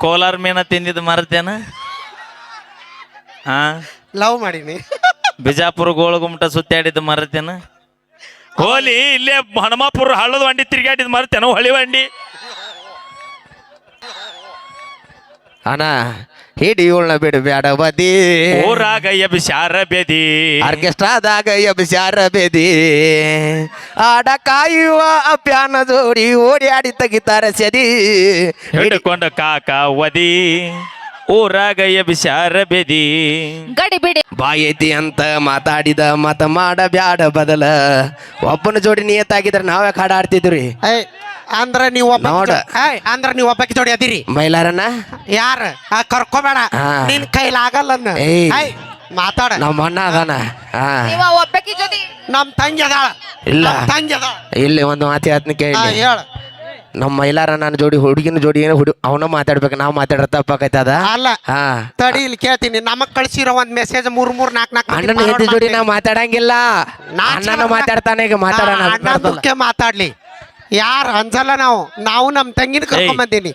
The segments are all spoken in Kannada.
ಕೋಲಾರ ಮೀನ ತಿಂದಿದ್ದು ಮರತೇನ ಹಾ? ಲವ್ ಮಾಡೀನಿ. ಬಿಜಾಪುರ ಗೋಳಗುಮಟ ಸುತ್ತಾಡಿದ್ದು ಮರತೇನ ಹೋಲಿ ಇಲ್ಲೇ ಹನುಮಾಪುರ ಹಳ್ಳದ ವಂಡಿ ತಿರ್ಗಾಡಿದ್ ಮರತೇನ ಹೊಳಿ ವಂಡಿ. ಅಣ್ಣ ಹಿಡಿ ಉಳ್ಳ ಬಿಡು ಬೇಡ ಬದಿ ಊರಾಗ ಎಬ್ಸ್ಯಾರ ಬೆದಿ. ಆರ್ಕೆಸ್ಟ್ರಾದಾಗ ಎಬ್ಸ್ಯಾರ ಬೇದಿ. ಆಡ ಕಾಯುವ ಅಪ್ಯಾನ ಜೋಡಿ ಓಡಿ ಆಡಿ ತೆಗಿತಾರ ಸದಿ. ಹಿಡ್ಕೊಂಡು ಕಾಕ ವದಿ ಊರಾಗ ಎಬ್ಸ್ಯಾರ ಬೆದಿ. ಗಡಿಬಿಡಿ ಬಿಡಿ. ಬಾಯಿ ಐತಿ ಅಂತ ಮಾತಾಡಿದ ಮತ ಮಾಡ ಬ್ಯಾಡ ಬದಲ. ಒಬ್ಬನ ಜೋಡಿ ನಿಯತ್ತಾಗಿದ್ರ ನಾವ್ಯಾಕೆ ಹಾಡಾಡ್ತಿದ್ರಿ ಏಯ್ ಅಂದ್ರ ನೀವು ಒಬ್ಬ ನೋಡ. ಏಯ್ ಅಂದ್ರ ನೀವು ಒಬ್ಬಕ್ಕೆ ಜೋಡಿ ಅದಿರಿ. ಮೈಲಾರಣ್ಣ. ಯಾರ? ಆ, ಕರ್ಕೋಬೇಡ. ಹಾ. ನಿನ್ ಕೈಲಾಗಲ್ಲ ಅನ್ನ. ಏಯ್. ಮಾತಾಡ. ನಮ್ಮ ಅಣ್ಣ ಅದಾನ. ಹಾ. ನೀವ ಒಬ್ಬಕಿ ಜೊತೆ ನಮ್ ತಂಗಿ ಅದಾಳ. ಇಲ್ಲ. ನಮ್ ತಂಗಿ ಅದಾಳ. ಇಲ್ಲಿ ಒಂದು ಮಾತಿ ಆತ್ನ ಹಾ ಕೇಳಿ ಹೇಳ. ನಮ್ಮ ಮೈಲಾರ ನನ್ನ ಜೋಡಿ ಹುಡುಗಿನ ಜೋಡಿ ಏನೋ ಹುಡು ಅವನ ಮಾತಾಡ್ಬೇಕು ನಾವು ಮಾತಾಡ್ರ ತಪ್ಪಾಕೈತದ? ಅಲ್ಲ ಹಾ. ತಡಿ ಇಲ್ಲಿ ಕೇಳ್ತೀನಿ ನಮಗ್ ಕಳ್ಸಿರೋ ಒಂದ್ ಮೆಸೇಜ್ ಮೂರ್ ಮೂರ್ ನಾಕ್ ನಾಕ್ ಅಣ್ಣನ ಹೆಂಡತಿ ಜೋಡಿ ನಾವು ನಾ ಮಾತಾಡಂಗಿಲ್ಲ ಅಣ್ಣನ. ಮಾತಾಡ್ತಾನೆ ಈಗ ಮಾತಾಡೋಣ ಹಾ, ಅಣ್ಣ ಬರ್ದಲ್ಲ. ಮುಖ್ಯ ಮಾತಾಡ್ಲಿ. ಯಾರು ಅಂಜಲ್ಲ ನಾವು? ನಾವು ನಮ್ ತಂಗಿನ ಕರ್ಕೊಂಡ್ ಬಂದೀನಿ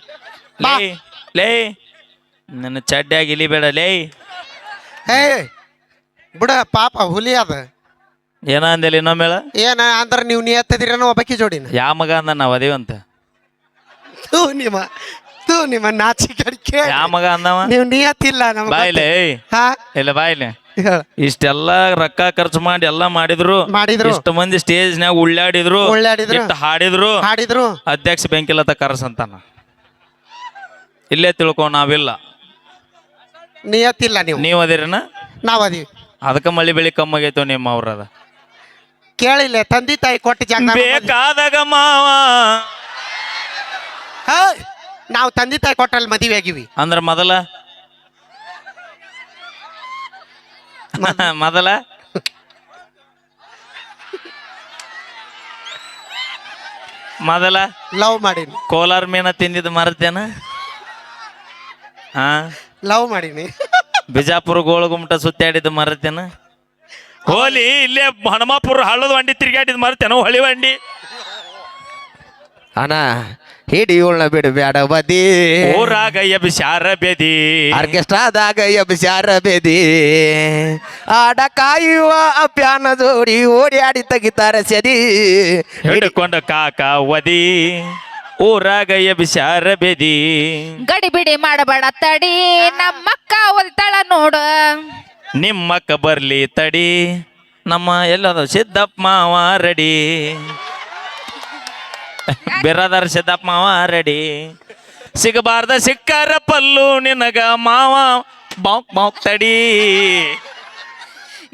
ಬಾ. ಲೇ ನನ್ನ ನನ್ನ ಇಲಿ ಬೇಡ ಲೇ ಏ ಬಿಡ ಪಾಪ ಹುಲಿ ಅದ. ಏನ ಅಂದೇಲಿ ಇನ್ನೊಮ್ಮೇಳ ಏನ ಅಂದ್ರ ನೀವು ನಿಯತ್ತದಿರೇನೋ ಒಬ್ಬಕಿ ಜೋಡಿನ. ಯಾ ಮಗ ಅಂದ ನಾವು ಅದೇವಂತ. ತೂ ನಿಮ್ಮ ತೂ ನಿಮ್ಮ ನಾಚಿಕೆ ಯಾ ಮಗ ಅಂದವ? ನೀವು ನಿಯತ್ತಿಲ್ಲ ನಮ್ಗೆ ಬಾಯ್ಲೆ ಏಯ್. ಹಾ? ಇಲ್ಲ ಬಾಯ್ಲೆ ಹೇಳ ಇಷ್ಟೆಲ್ಲ ರೊಕ್ಕ ಖರ್ಚು ಮಾಡಿ ಎಲ್ಲ ಮಾಡಿದ್ರು ಮಾಡಿದ್ರು. ಇಷ್ಟು ಮಂದಿ ಸ್ಟೇಜ್ನ್ಯಾಗ ಉಳ್ಳಾಡಿದ್ರು ಉಳ್ಳಾಡಿದ್ರು. ಇಟ್ಟು ಹಾಡಿದ್ರು. ಹಾಡಿದ್ರು. ಅಧ್ಯಕ್ಷ ಬೆಂಕಿಲತ್ತ ಕರ್ಸಂತಾನ ಇಲ್ಲೇ ತಿಳ್ಕೊ ನಾವಿಲ್ಲ. ನಿಯತ್ತಿಲ್ಲ ನೀವು. ನೀವ್ ಅದಿರನ? ನಾವ್ ಅದೀವಿ. ಅದಕ್ಕ ಮಳಿ ಬೆಳಿ ಕಮ್ಮಾಗೈತೋ ನಿಮ್ಮ ಅವ್ರದ. ಕೇಳಿಲ್ಲ ತಂದೆ ತಾಯಿ ಕೊಟ್ಟ ಜಾಗ ಬೇಕಾದಾಗ ಮಾವ. ನಾವು ತಂದೆ ತಾಯಿ ಕೊಟ್ಟಲ್ಲಿ ಮದುವೆ ಆಗಿವಿ. ಅಂದ್ರ ಮೊದಲ? ಮೊದಲ? ಮೊದಲ? ಲವ್ ಮಾಡೀನಿ. ಕೋಲಾರ ಮೀನ ತಿಂದಿದ್ದು ಮರ್ತೇನ? ಹಾ? ಲವ್ ಮಾಡೀನಿ. ಬಿಜಾಪುರ ಗೋಳಗುಮಟ ಸುತ್ತಾಡಿದ ಮರ್ತೇನ? ಹೋಲಿ ಇಲ್ಲೇ ಹನುಮಾಪುರ ಹಳ್ಳದ ವಂಡಿ ತಿರ್ಗಾಡಿದ್ ಮರ್ತೇನ? ಹೊಳಿ ವಂಡಿ ಅಣ್ಣ ಹಿಡಿ ಉಳ್ಳ ಬಿಡು ಬೇಡ ಬದಿ ಊರಾಗ ಎಬ್ಸ್ಯಾರ ಬೆದಿ. ಆರ್ಕೆಸ್ಟ್ರಾದಾಗ ಎಬ್ಸ್ಯಾರ ಬೇದಿ. ಆಡ ಕಾಯುವ ಅಪ್ಯಾನ ಜೋಡಿ ಓಡಿ ತೆಗಿತಾರ ಸದಿ. ಹಿಡ್ಕೊಂಡ ಕಾಕ ವದಿ. ಊರಾಗ ಎಬ್ಸ್ಯಾರ ಬೆದಿ. ಗಡಿ ಬಿಡಿ ಮಾಡಬೇಡ ತಡಿ. ನಮ್ಮಕ್ಕ ಒಲ್ತಾಳ ನೋಡು. ನಿಮ್ಮಕ್ಕ ಬರ್ಲಿ ತಡಿ. ನಮ್ಮ ಎಲ್ಲದ ಸಿದ್ದಪ್ಪ ಮಾವ ರೆಡಿ. ಬಿರದರ್ ಸಿದ್ದಪ್ಪ ಮಾವ ರೆಡಿ ಸಿಗಬಾರ್ದ ಸಿಕ್ಕಾರ ಪಲ್ಲು ನಿನಗ ಮಾವ. ಬಾಂಕ್ ಬಾಂಕ್ ತಡಿ.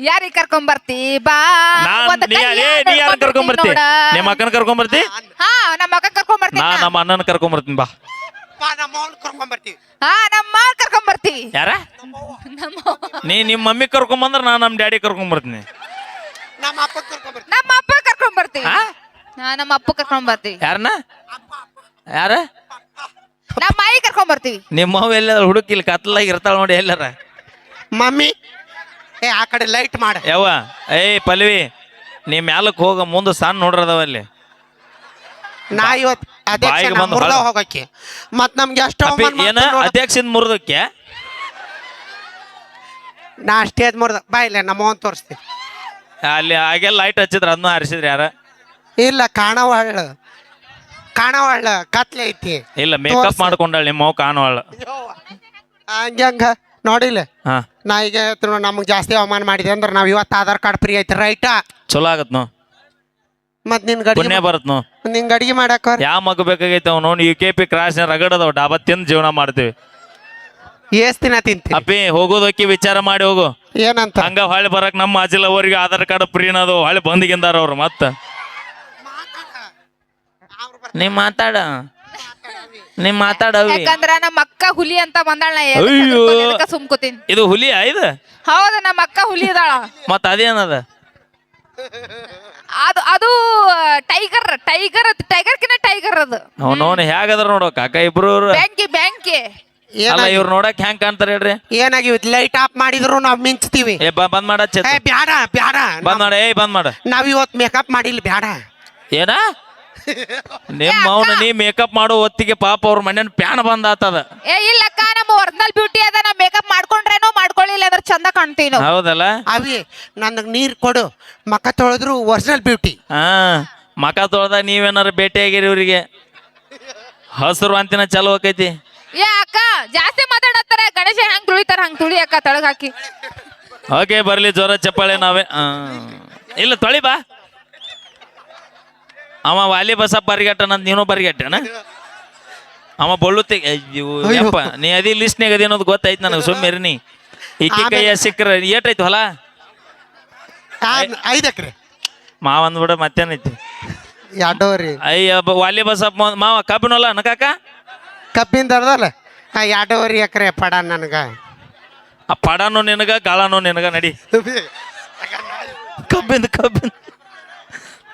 ಯಾರಿಗ್ ಕರ್ಕೊಂಡ್ ಬರ್ತಿ ಬಾ ನಾನ್ ಒಂದ್ ನೀ ಕೈಯಾಗ ಏ ನೀ ಯಾರನ್ನ ಕರ್ಕೊಂಡ್ ಬರ್ತಿ ನೋಡ. ನಿಮ್ಮ ಅಕ್ಕನ ಕರ್ಕೊಂಡ್ ಬರ್ತಿ ಹಾ ನಮ್ಮ ಅಕ್ಕ ಕರ್ಕೊಂಡ್ ಬರ್ತೀನಿ ನಾ. ನಮ್ಮ ಅಣ್ಣನ ಕರ್ಕೊಂಡ್ ಬರ್ತೀನಿ ಬಾ. ಬಾ, ನಮ್ಮ ಕರ್ಕೊಂಡ್ ಬರ್ತೀವಿ ಹಾ ನಮ್ಮ ಕರ್ಕೊಂಡ್ ಬರ್ತೀವಿ ಯಾರ? ನಮ್ಮ ನೀ ನಿಮ್ಮ ಮಮ್ಮಿ ಕರ್ಕೊಂಡ್ ಬಂದ್ರ ನಾ ನಮ್ಮ ಡ್ಯಾಡಿ ಕರ್ಕೊಂಡ್ ಬರ್ತೀನಿ ನಮ್ಮ ಅಪ್ಪ ಕರ್ಕೊಂಡ್ ಬರ್ತೀವಿ ನಮ್ಮ ಅಪ್ಪ ಕರ್ಕೊಂಡ್ ಬರ್ತೀವಿ ಹಾ? ಹಾ ನಮ್ಮ ಅಪ್ಪ ಕರ್ಕೊಂಡ್ ಬರ್ತೀವಿ. ಯಾರನ್ನ? ಯಾರ? ನಮ್ಮ ಮೈ ಕರ್ಕೊಂಡ್ ಬರ್ತೀವಿ. ನಿಮ್ಮ ಅವ್ವ ಎಲ್ಲ ಹುಡುಕಿಲ್ ಕತ್ಲಾಗಿ ಇರ್ತಾಳ ನೋಡಿ ಎಲ್ಲಾರ. ಮಮ್ಮಿ ಏ ಆ ಕಡೆ ಲೈಟ್ ಮಾಡ. ಯವ್ವ ಏಯ್ ಪಲ್ವಿ ನೀ ಮ್ಯಾಲಕ್ ಹೋಗ ಮುಂದೆ ಸಣ್ಣ ನೋಡ್ರದವ ಅಲ್ಲಿ. ನಾ ಇವತ್ತು ಅಧ್ಯಕ್ಷ ಬಾಯಿಗೆ ಬಂದು ಮುರ್ದ ಹೊಳ. ಹೋಗಕ್ಕೆ. ಮತ್ ನಮ್ಗೆ ಎಷ್ಟು ಅಪ್ಪಿ, ಅವಮಾನ ಏನ ಮಾಡ್ತಾರ್ ನೋಡು. ಅಧ್ಯಕ್ಷನ್ ಮುರಿದಕ್ಕೆ ನಾ ಸ್ಟೇಜ್ ಮುರ್ದ ಬಾ ಇಲ್ಲ ನಮ್ಮ ತೋರಿಸ್ತೀನಿ. ಅಲ್ಲಿ ಹಾಗೆಲ್ಲ ಲೈಟ್ ಹಚ್ಚಿದ್ರ ಅದನ್ನ ಹರಿಸಿದ್ರಿ ಯಾರ? ಇಲ್ಲ ಕಾಣವಾಳ ಕಾಣವಾಳ ಕತ್ಲೆ ಐತಿ. ಇಲ್ಲ ಮೇಕಪ್ ಮಾಡ್ಕೊಂಡ ಮಾಡ್ಕೊಂಡಾಳ ನಿಮ್ಮ ಕಾಣುವಳ ಹಂಗೆ ನೋಡಿಲ್ಲ ಹಾ. ನಾ ಈಗ ಹೇಳ್ತೀನಿ ನಮ್ಗ್ ಜಾಸ್ತಿ ಅವಮಾನ ಮಾಡಿದೆ ಅಂದ್ರೆ ನಾವು ಇವತ್ತು ಆಧಾರ್ ಕಾರ್ಡ್ ಫ್ರೀ ಐತಿ ರೈಟಾ? ಚಲೋ ಆಗತ್ ನೋ ಮತ್ ನಿನ್ ಗಡಿ ಪುಣ್ಯ ಬರತ್ ನೋ ನಿನ್ ಅಡಿಗೆ ಮಾಡಾಕ ಯಾವ ಮಗ ಬೇಕಾಗೈತೆ ಅವನು ಯು ಕೆ ಪಿ ಕ್ರಾಸ್ ರಗಡದವ ಡಾಬಾ ತಿಂದು ಜೀವನ ಮಾಡ್ತೀವಿ. ಎಷ್ಟ್ ದಿನ ತಿಂತಿ ಅಪ್ಪಿ ಹೋಗೋದಕ್ಕೆ ವಿಚಾರ ಮಾಡಿ ಹೋಗು. ಏನಂತ? ಹಂಗ ಹೊಳ್ಳಿ ಬರಕ್ ನಮ್ಮ ಅಜಿಲ್ಲ ಅವರಿಗೆ ಆಧಾರ್ ಕಾರ್ಡ್ ಫ್ರೀ ಅದು ಹೊಳ್ಳಿ ಬಂದಿಗಿಂದಾರ ಅವ್ರು ಮತ್ತ. ನೀ ಮಾತಾಡ. ನೀ ಮಾತಾಡವಿ. ಯಾಕಂದ್ರ ನಮ್ಮ ಅಕ್ಕ ಹುಲಿ ಅಂತ ಬಂದಾಳ ಅಯ್ಯೋ. ಸುಮ್ಕೋತೀನಿ? ಇದು ಹುಲಿ ಇದು? ಹೌದು ನಮ್ಮ ಅಕ್ಕ ಹುಲಿ ಇದಾಳೆ ಮತ್ತ ಅದೇನದ? ಅದು ಅದು ಟೈಗರ್ ಟೈಗರ್ ಟೈಗರ್ ಕಿನ್ನ ಟೈಗರ್ ಅದು. ಅವನವನ್ ಹೇಗದ್ರ ನೋಡೋ ಕಾಕ ಇಬ್ರು ಬ್ಯಾಂಕಿ ಬ್ಯಾಂಕಿ ಅಲ್ಲ ಏನಾಗಿ ಇವ್ರು ನೋಡಕ್ ಹೆಂಗ್ ಕಾಣ್ತಾರ ಹೇಳ್ರಿ. ಏನಾಗಿ ಲೈಟ್ ಆಫ್ ಮಾಡಿದ್ರು ನಾವ್ ಮಿಂಚ್ತೀವಿ. ಏ ಬ- ಬಂದ್ ಮಾಡ ಏ ಬ್ಯಾಡ ಬ್ಯಾಡ. ಬಂದ್ ಮಾಡ ಏಯ್ ಬಂದ್ ಮಾಡ. ನಾವ್ ಇವತ್ ಮೇಕಪ್ ಮಾಡಿಲ್ಲ ಬ್ಯಾಡ. ಏನ? ನಿಮ್ಮ ಅವನ ನೀ ಮೇಕಪ್ ಮಾಡೋ ಹೊತ್ತಿಗೆ ಪಾಪ ಅವ್ರ ಮನೇನ ಪ್ಯಾನ್ ಬಂದಾತದ. ಏ ಇಲ್ಲಕ್ಕ ನಮ್ಮ ಒರಿಜಿನಲ್ ಬ್ಯೂಟಿ ಅದ ನಾ ಮೇಕಪ್ ಮಾಡ್ಕೊಂಡ್ರೇನು ಮಾಡ್ಕೊಳ್ಳಿಲ್ಲ ಅಂದ್ರೆ ಚಂದ ಕಾಣ್ತೀವಿ ನಾವು ಹೌದಲ್ಲ? ಅವಿ ನನಗೆ ನೀರು ಕೊಡು. ಮಕ್ಕ ತೊಳೆದ್ರು ಒರಿಜಿನಲ್ ಬ್ಯೂಟಿ ಹಾ ಮಕ ತೊಳೆದ ನೀವೇನಾರ ಭೇಟಿಯಾಗಿರಿ ಇವ್ರಿಗೆ. ಹಸಿರು ಅಂತಿನ ಚಲೋ ಆಕೈತಿ. ಏ ಅಕ್ಕ ಜಾಸ್ತಿ ಮಾತಾಡತ್ತಾರೆ. ಗಣೇಶ ಹೆಂಗ್ ತುಳಿತಾರ ಹಂಗ್ ತುಳಿ ಅಕ್ಕ ತಳಗ್ ಹಾಕಿ. ಓಕೆ ಬರ್ಲಿ ಜ್ವರ ಚಪ್ಪಾಳೆ ನಾವೇ. ಆ. ಇಲ್ಲ ತೊಳಿ ಬಾ. ಅವ ವಾಲಿ ಬಸಪ್ಪ ಬರಿಗಟ್ಟನಂತ ನೀನು ಬರಿಗಟ್ಟನ ಅವ ಬೊಳ್ಳುತ್ತಿ. ಯಪ್ಪ ನೀ ಅದಿ ಲಿಸ್ಟ್ನಾಗ ಅದಿ ಅನ್ನೋದು ಗೊತ್ತಾಯ್ತು ನನಗೆ ಸುಮ್ಮಿರ್ನಿ ಈಕಿ ಕೈಯ ಸಿಕ್ಕ್ರ ಏಟಾಯ್ತು ಹೊಲ? ಐದು ಎಕರೆ. ಮಾವ ಅಂದ್ಬಿಡ ಮತ್ತೇನೈತಿ ಎರಡೂವರೆ. ಅಯ್ಯ ವಾಲಿ ಬಸಪ್ಪ ಮಾವ ಕಬ್ಬಿನಲ್ಲ ನಕಾಕ ಕಬ್ಬಿಂದ ಅರ್ದಲ್ಲ ಹಾಂ ಎರಡೂವರೆ ಎಕರೆ ಪಡ ನನಗೆ. ಆ ಪಡನು ನಿನಗ ಗಾಳನು ನಿನಗ ನಡಿ. ಕಬ್ಬಿಂದ ಕಬ್ಬಿಂದ.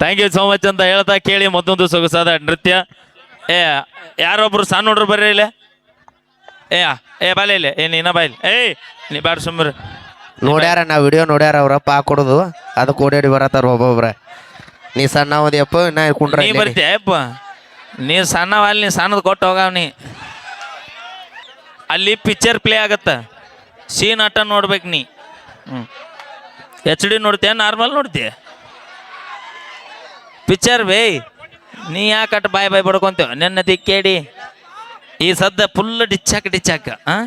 ಥ್ಯಾಂಕ್ ಯು ಸೋ ಮಚ್ ಅಂತ ಹೇಳ್ತಾ ಕೇಳಿ ಮತ್ತೊಂದು ಸೊಗಸಾದ ನೃತ್ಯ. ಏ ಯಾರೊಬ್ರು ಸಣ್ಣ ಹುಡ್ರು ಬರ್ರಿ ಇಲ್ಲಿ? ಏ ಏ ಬಾಲೆ ಇಲ್ಲೇ. ಏ ನೀನ ಬಾಯಿಲ್. ಏಯ್ ನೀ ಬ್ಯಾಡ ಸುಮ್ಮರಿ. ನೋಡ್ಯಾರ ನಾ ವಿಡಿಯೋ ನೋಡ್ಯಾರ ಅವ್ರ ಪಾ ಕೊಡುದು ಅದಕ್ಕೆ ಓಡಾಡಿ ಬರತ್ತಾರ ಒಬ್ಬೊಬ್ರ. ನೀ ಸಣ್ಣ ಓದಿಯಪ್ಪ ನಾ ಕುಂಡ್ರ ನೀ ಬರ್ತೀಯ ಅಪ್ಪ. ನೀ ಸಣ್ಣವ ಅಲ್ಲಿ ನೀ ಸಣ್ಣದು ಕೊಟ್ಟು ಹೋಗಾವ್ ನೀ. ಅಲ್ಲಿ ಪಿಕ್ಚರ್ ಪ್ಲೇ ಆಗತ್ತ. ಸೀನ್ ಆಟ ನೋಡ್ಬೇಕು ನೀ. ಹ್ಞೂ ಎಚ್ ಡಿ ನೋಡ್ತೀಯ ನಾರ್ಮಲ್ ನೋಡ್ತೀಯ? ಪಿಕ್ಚರ್ ಬೇ, ನೀ ಯಾಕಟ್ ಬಾಯ್ ಬಾಯ್ ಬಡ್ಕೊಂತೇವ ನೆನ್ನ ದಿಕ್ಕೇಡಿ ಈ ಸದ್ದ ಫುಲ್ ಡಿಚ್ಚಾಕ ಡಿಚ್ಚಾಕ, ಆ?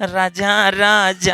ರಾಜ ರಾಜ.